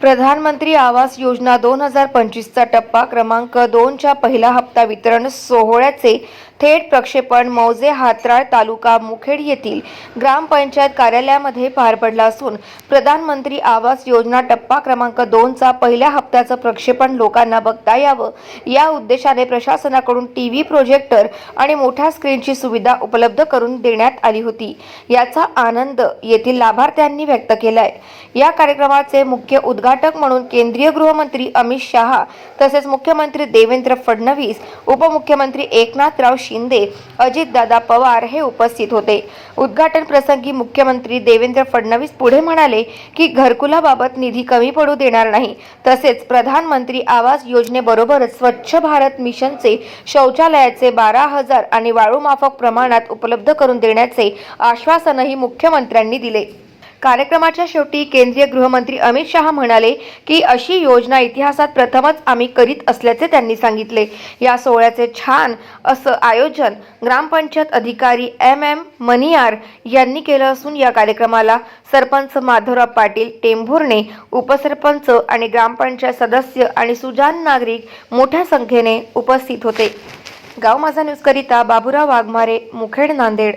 प्रधानमंत्री आवास योजना दोन हजार पंचवीसचा टप्पा क्रमांक दोनच्या पहिला हप्ता वितरण सोहळ्याचे थेट प्रक्षेपण मौजे हातराळ तालुका मुखेड येथील ग्रामपंचायत कार्यालयामध्ये पार पडला असून प्रधानमंत्री आवास योजना टप्पा क्रमांक दोनचा पहिल्या हप्त्याचं प्रक्षेपण लोकांना बघता यावं. या उद्देशाने प्रशासनाकडून टी व्ही प्रोजेक्टर आणि मोठ्या स्क्रीनची सुविधा उपलब्ध करून देण्यात आली होती. याचा आनंद येथील लाभार्थ्यांनी व्यक्त केलाय. या कार्यक्रमाचे मुख्य उद्घाटक म्हणून केंद्रीय गृहमंत्री अमित शहा तसेच मुख्यमंत्री देवेंद्र फडणवीस उपमुख्यमंत्री एकनाथ राव शिंदे अजितदादा पवार हे उपस्थित होते. उद्घाटन प्रसंगी मुख्यमंत्री देवेंद्र फडणवीस पुढे म्हणाले की घरकुलाबाबत निधी कमी पडू देणार नाही. तसेच प्रधानमंत्री आवास योजनेबरोबरच स्वच्छ भारत मिशनचे शौचालयाचे बारा हजार आणि वाळूमाफक प्रमाणात उपलब्ध करून देण्याचे आश्वासनही मुख्यमंत्र्यांनी दिले. कार्यक्रमाच्या शेवटी केंद्रीय गृहमंत्री अमित शहा म्हणाले की अशी योजना इतिहासात प्रथमच आम्ही करीत असल्याचे त्यांनी सांगितले. या सोहळ्याचे छान असं आयोजन ग्रामपंचायत अधिकारी एम एम मनियार यांनी केलं असून या कार्यक्रमाला सरपंच माधवराव पाटील टेंभुर्णे उपसरपंच आणि ग्रामपंचायत सदस्य आणि सुजान नागरिक मोठ्या संख्येने उपस्थित होते. गाव माझा न्यूजकरिता बाबुराव वाघमारे मुखेड नांदेड.